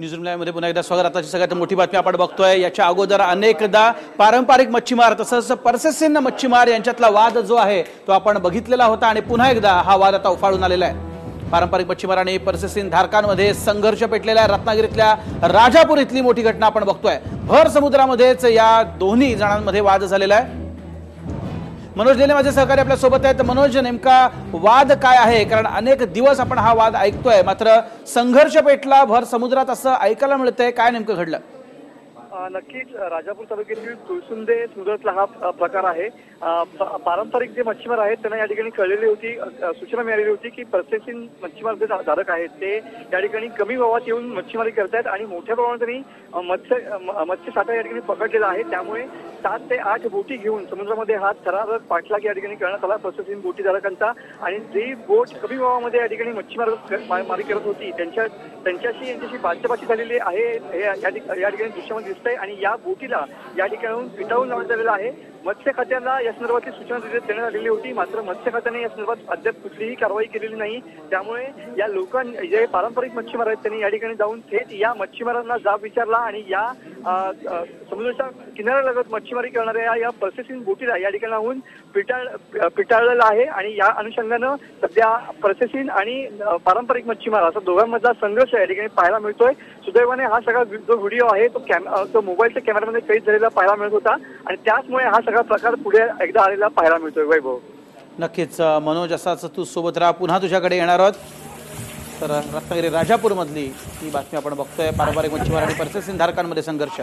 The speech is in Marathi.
न्यूजमध्ये पुन्हा एकदा स्वागत. आताची सगळ्यात मोठी बातमी आपण बघतोय. याच्या अगोदर अनेकदा पारंपरिक मच्छीमार तसंच परसेसिन मच्छीमार यांच्यातला वाद जो आहे तो आपण बघितलेला होता आणि पुन्हा एकदा हा वाद आता उफाळून आलेला आहे. पारंपरिक मच्छीमार आणि परसेसिन धारकांमध्ये संघर्ष पेटलेला आहे. रत्नागिरीतल्या राजापूर इथली मोठी घटना आपण बघतोय. भर समुद्रामध्येच या दोन्ही जणांमध्ये वाद झालेला आहे. मनोज लेले माझे सहकारी आपल्यासोबत आहेत. मनोज नेमका वाद काय आहे? कारण अनेक दिवस आपण हा वाद ऐकतोय. मात्र संघर्ष पेटला भर समुद्रात असं ऐकायला मिळतंय. काय नेमकं घडलं? नक्कीच. राजापूर तालुक्यातील तुळसुंदे समुद्रातला हा प्रकार आहे. प- पारंपरिक जे मच्छीमार आहेत त्यांना या ठिकाणी कळलेली होती सूचना मिळालेली होती की प्रसेसिंग मच्छीमार जे धारक आहेत ते या ठिकाणी कमी भावात येऊन मच्छीमारी करतायत आणि मोठ्या प्रमाणात त्यांनी मत्स्य मत्स्य साठा या ठिकाणी पकडलेला आहे. त्यामुळे सात ते आठ बोटी घेऊन समुद्रामध्ये हा थरार पाठलाग या ठिकाणी करण्यात आला. प्रोसेसिंग बोटी धारकांचा आणि जी बोट कमी भावामध्ये या ठिकाणी मच्छीमार मारी करत होती त्यांच्या त्यांच्याशी यांच्याशी बातचीत झालेली आहे. हे या या ठिकाणी दृश्यामध्ये दिसतंय आणि या बोटीला या ठिकाणाहून पिटाळून लावण्यात आलेला आहे. मत्स्य खात्याला या संदर्भातली सूचना देण्यात आलेली होती. मात्र मत्स्य खात्याने या संदर्भात अद्याप कुठलीही कारवाई केलेली नाही. त्यामुळे या लोकांनी जे पारंपरिक मच्छीमार आहेत त्यांनी या ठिकाणी जाऊन थेट या मच्छीमारांना जाब विचारला आणि या समुद्राच्या किनाऱ्यालगत मच्छीमारी करणाऱ्या या प्रोसेसिंग बोटीला या ठिकाणाहून पिटाळ पिटाळलेलं आहे आणि या अनुषंगानं सध्या प्रोसेसिंग आणि पारंपरिक मच्छीमार असा दोघांमधला संघर्ष या ठिकाणी पाहायला मिळतोय. सुदैवाने हा सगळा जो व्हिडिओ आहे तो कॅम तो मोबाईलच्या कॅमेरामध्ये कैद झालेला पाहायला मिळत होता. आणि त्याचमुळे हा सगळा प्रकार पुढे एकदा आलेला पाहायला मिळतोय वैभव. नक्कीच मनोज असाच तू सोबत राहा. पुन्हा तुझ्याकडे येणार आहोत. तर रत्नागिरी राजापूरमधली ही बातमी आपण बघतोय. पारंपरिक मच्छीमार आणि परसेसिन धारकांमध्ये संघर्ष.